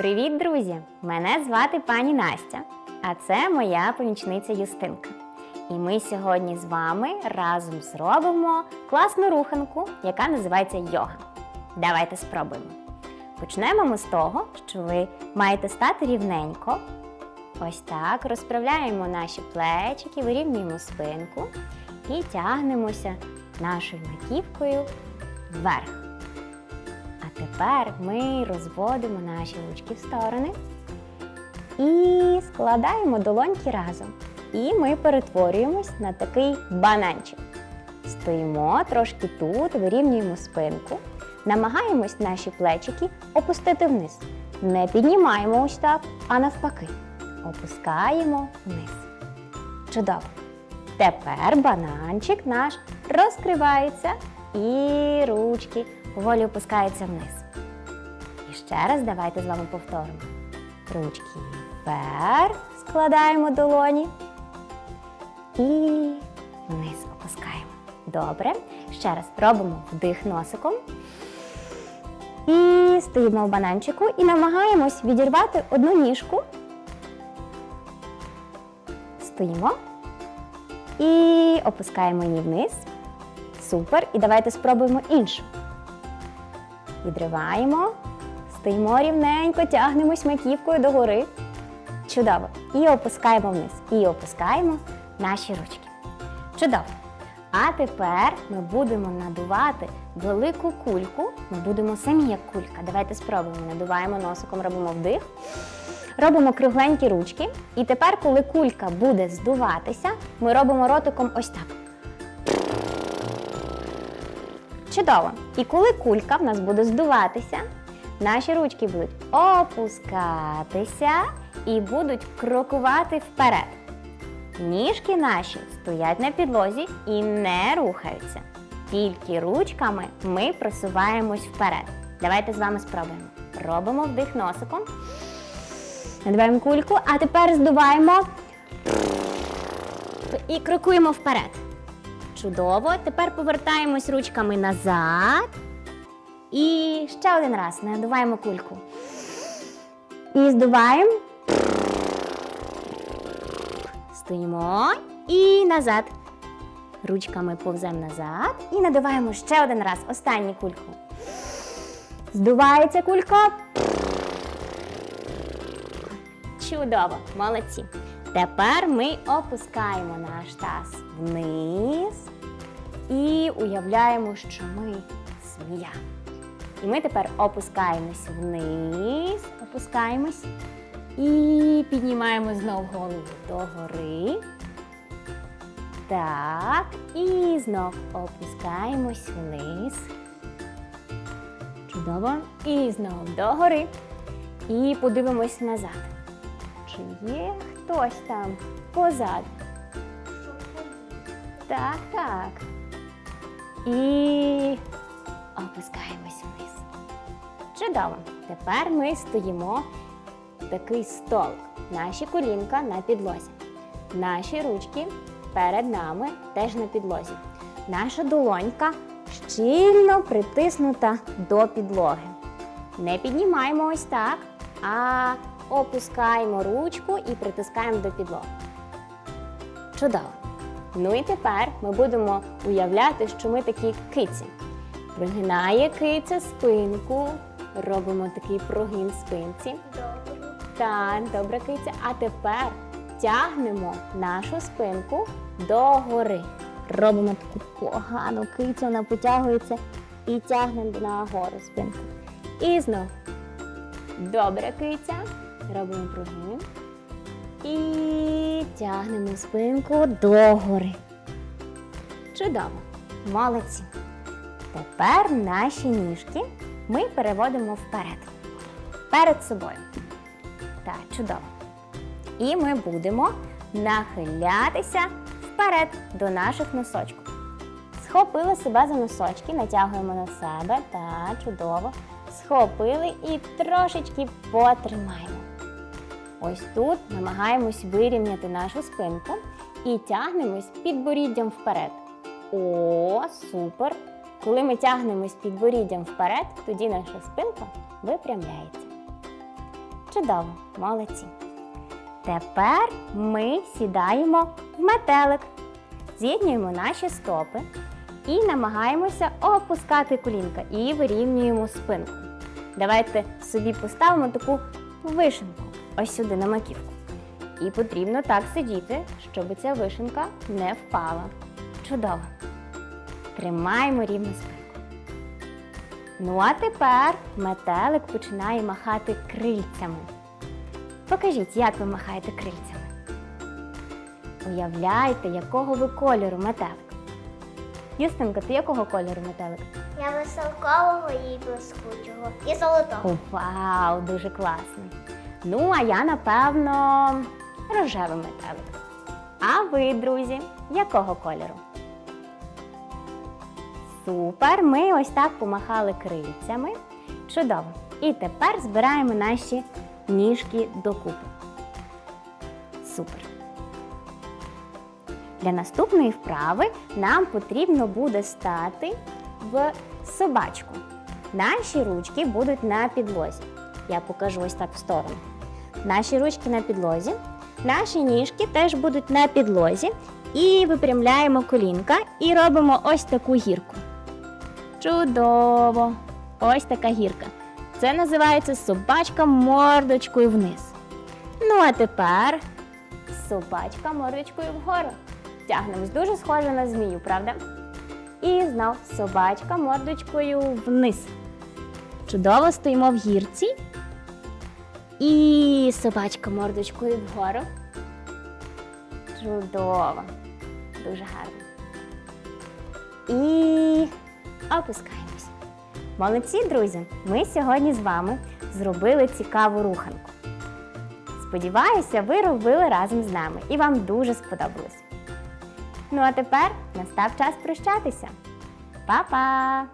Привіт, друзі! Мене звати пані Настя, а це моя помічниця Юстинка. І ми сьогодні з вами разом зробимо класну руханку, яка називається йога. Давайте спробуємо. Почнемо ми з того, що ви маєте стати рівненько. Ось так. Розправляємо наші плечики, вирівнюємо спинку і тягнемося нашою маківкою вверх. Тепер ми розводимо наші ручки в сторони і складаємо долоньки разом. І ми перетворюємось на такий бананчик. Стоїмо трошки тут, вирівнюємо спинку, намагаємось наші плечики опустити вниз. Не піднімаємо ось так, а навпаки. Опускаємо вниз. Чудово. Тепер бананчик наш розкривається і ручки поволі опускаються вниз. І ще раз давайте з вами повторимо. Ручки вверх, складаємо долоні і вниз опускаємо. Добре. Ще раз робимо вдих носиком. І стоїмо в бананчику і намагаємось відірвати одну ніжку. Стоїмо. І опускаємо її вниз. Супер. І давайте спробуємо іншу. Відриваємо, стоїмо рівненько, тягнемось маківкою догори. Чудово. І опускаємо вниз. І опускаємо наші ручки. Чудово. А тепер ми будемо надувати велику кульку. Ми будемо самі як кулька. Давайте спробуємо. Надуваємо носиком, робимо вдих. Робимо кругленькі ручки. І тепер, коли кулька буде здуватися, ми робимо ротиком ось так. Чудово! І коли кулька в нас буде здуватися, наші ручки будуть опускатися і будуть крокувати вперед. Ніжки наші стоять на підлозі і не рухаються. Тільки ручками ми просуваємось вперед. Давайте з вами спробуємо. Робимо вдих носиком. Надуваємо кульку, а тепер здуваємо і крокуємо вперед. Чудово. Тепер повертаємось ручками назад. І ще один раз надуваємо кульку. І здуваємо. Стоїмо і назад. Ручками повземо назад. І надуваємо ще один раз. Останню кульку. Здувається кулька. Чудово, молодці. Тепер ми опускаємо наш таз вниз і уявляємо, що ми змія. І ми тепер опускаємось вниз, опускаємось і піднімаємо знову голову догори. Так, і знов опускаємось вниз. Чудово. І знову догори. І подивимось назад. Чи є хтось там позаду? Так, так. І опускаємось вниз. Чудово. Тепер ми стоїмо в такий столик. Наші колінка на підлозі. Наші ручки перед нами теж на підлозі. Наша долонька щільно притиснута до підлоги. Не піднімаємо ось так, а опускаємо ручку і притискаємо до підлоги. Чудово! Ну і тепер ми будемо уявляти, що ми такі киці. Вигинає киця спинку, робимо такий прогин спинці. Так, добре киця. А тепер тягнемо нашу спинку догори. Робимо таку погану кицю, вона потягується і тягнемо нагору спинку. І знов. Добре киця. Робимо прогин. І тягнемо спинку догори. Чудово. Молодці. Тепер наші ніжки ми переводимо вперед. Перед собою. Так, чудово. І ми будемо нахилятися вперед до наших носочків. Схопили себе за носочки, натягуємо на себе. Так, чудово. Схопили і трошечки потримаємо. Ось тут намагаємось вирівняти нашу спинку і тягнемось підборіддям вперед. О, супер! Коли ми тягнемось підборіддям вперед, тоді наша спинка випрямляється. Чудово, молодці. Тепер ми сідаємо в метелик, з'єднуємо наші стопи і намагаємося опускати колінка і вирівнюємо спинку. Давайте собі поставимо таку вишенку ось сюди на маківку. І потрібно так сидіти, щоб ця вишенка не впала. Чудово. Тримаємо рівну спинку. Ну а тепер метелик починає махати крильцями. Покажіть, як ви махаєте крильцями. Уявляйте, якого ви кольору метелик. Юстинка, ти якого кольору метелик? Я веселкового і блискучого. І золотого. Вау, дуже класно. Ну, а я, напевно, рожевий метелик. А ви, друзі, якого кольору? Супер! Ми ось так помахали крильцями. Чудово. І тепер збираємо наші ніжки докупи. Супер. Для наступної вправи нам потрібно буде стати в собачку. Наші ручки будуть на підлозі. Я покажу ось так в сторону. Наші ручки на підлозі, наші ніжки теж будуть на підлозі. І випрямляємо колінка і робимо ось таку гірку. Чудово! Ось така гірка. Це називається собачка мордочкою вниз. Ну а тепер собачка мордочкою вгору. Тягнемось дуже схоже на змію, правда? І знов собачка мордочкою вниз. Чудово стоїмо в гірці. І собачка мордочкою вгору. Чудово. Дуже гарно. І опускаємось. Молодці, друзі! Ми сьогодні з вами зробили цікаву руханку. Сподіваюся, ви робили разом з нами і вам дуже сподобалось. Ну а тепер настав час прощатися. Па-па!